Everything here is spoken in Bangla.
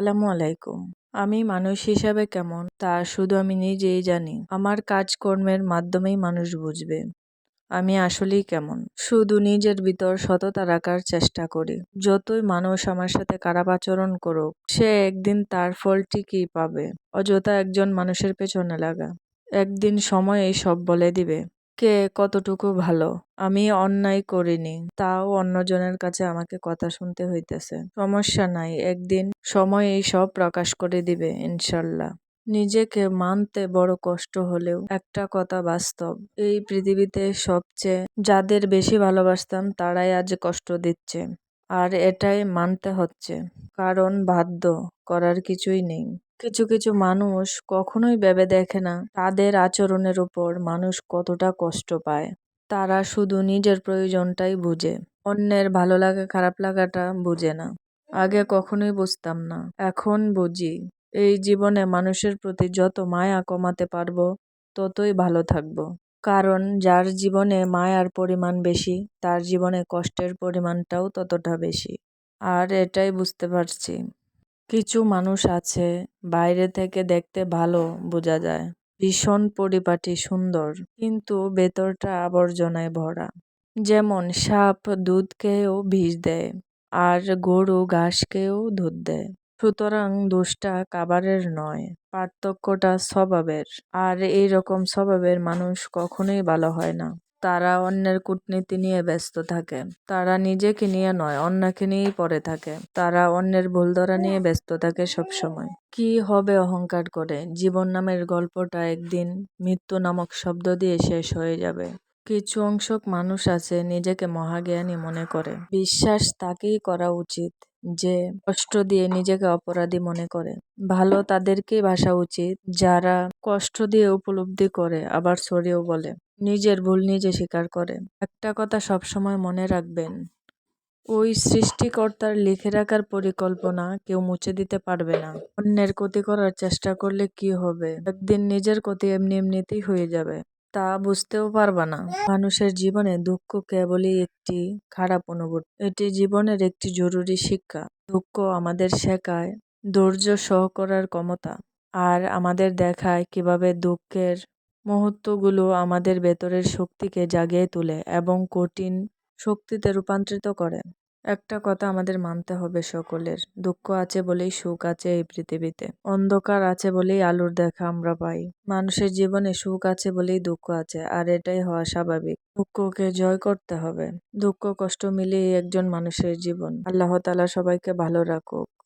আসসালামু আলাইকুম। আমি মানুষ হিসাবে কেমন? তা শুধু আমি নিজেই জানি। আমার কাজকর্মের মাধ্যমেই মানুষ বুঝবে। আমি আসলেই কেমন? শুধু নিজের ভিতর সততা রাখার চেষ্টা করি। যতই মানুষ আমার সাথে খারাপ আচরণ করুক, সে একদিন তার ফল ঠিকই পাবে। অযথা একজন মানুষের পেছনে লাগা। একদিন সময় এই সব বলে দিবে। কে কতটুকু ভালো? আমি অন্যায় করিনি। তাও অন্যজনের কাছে আমাকে কথা শুনতে হইতেছে। সমস্যা নাই, একদিন সময় এই সব প্রকাশ করে দিবে, ইনশাল্লাহ। নিজেকে মানতে বড় কষ্ট হলেও একটা কথা বাস্তব। এই পৃথিবীতে সবচেয়ে যাদের বেশি ভালোবাসতাম তারাই আজ কষ্ট দিচ্ছে। আর এটাই মানতে হচ্ছে। কারণ বাধ্য করার কিছুই নেই। কিছু কিছু মানুষ কখনোই ভেবে দেখে না তাদের আচরণের উপর মানুষ কতটা কষ্ট পায়। তারা শুধু নিজের প্রয়োজনটাই বুঝে, অন্যের ভালো লাগা, খারাপ লাগাটা বুঝে না। আগে কখনোই বুঝতাম না, এখন বুঝি। এই জীবনে মানুষের প্রতি যত মায়া কমাতে পারব, ততই ভালো থাকব। কারণ যার জীবনে মায়ার পরিমাণ বেশি, তার জীবনে কষ্টের পরিমাণটাও ততটা বেশি। আর এটাই বুঝতে পারছি। কিছু মানুষ আছে, বাইরে থেকে দেখতে ভালো বোঝা যায়। ভীষণ পরিপাটি, সুন্দর। কিন্তু ভেতরটা আবর্জনায় ভরা। যেমন সাপ দুধ খেয়েও বিষ দেয় আর গরু ঘাস খেয়েও দুধ দেয়। সুতরাং দোষটা কাবারের নয়, পার্থক্যটা স্বভাবের। আর এই রকম স্বভাবের মানুষ কখনোই ভালো হয় না। তারা অন্যের কূটনীতি নিয়ে ব্যস্ত থাকে। তারা নিজেকে নিয়ে নয়, অন্যকে নিয়েই পড়ে থাকে। তারা অন্যের ভুল ধরা নিয়ে ব্যস্ত থাকে সবসময়। কি হবে অহংকার করে? জীবন নামের গল্পটা একদিন মৃত্যু নামক শব্দ দিয়ে শেষ হয়ে যাবে। কিছু অংশক মানুষ আছে নিজেকে মহাজ্ঞানী মনে করে। বিশ্বাস তাকেই করা উচিত যে কষ্ট দিয়ে নিজেকে অপরাধী মনে করে। ভালো তাদেরকেই ভাসা উচিত যারা কষ্ট দিয়ে উপলব্ধি করে, আবার সরিয়েও বলে। নিজের ভুল নিজে স্বীকার করে। একটা কথা সবসময় মনে রাখবেন, ওই সৃষ্টিকর্তার লিখে রাখার পরিকল্পনা কেউ মুছে দিতে পারবে না। অন্যের ক্ষতি করার চেষ্টা করলে কি হবে? একদিন নিজের ক্ষতি এমনি এমনিতেই হয়ে যাবে, তা বুঝতেও পারবা না। মানুষের জীবনে দুঃখ কেবলই একটি খারাপ অনুভূতি। এটি জীবনের একটি জরুরি শিক্ষা। দুঃখ আমাদের শেখায় ধৈর্য সহ করার ক্ষমতা, আর আমাদের দেখায় কীভাবে দুঃখের মুহূর্তগুলো আমাদের ভেতরের শক্তিকে জাগিয়ে তোলে এবং কঠিন শক্তিতে রূপান্তরিত করে। একটা কথা আমাদের মানতে হবে সকলের, দুঃখ আছে বলেই সুখ আছে এই পৃথিবীতে, অন্ধকার আছে বলেই আলোর দেখা আমরা পাই। মানুষের জীবনে সুখ আছে বলেই দুঃখ আছে, আর এটাই হওয়া স্বাভাবিক। দুঃখকে জয় করতে হবে। দুঃখ কষ্ট মিলিয়ে একজন মানুষের জীবন। আল্লাহ তালা সবাইকে ভালো রাখুক।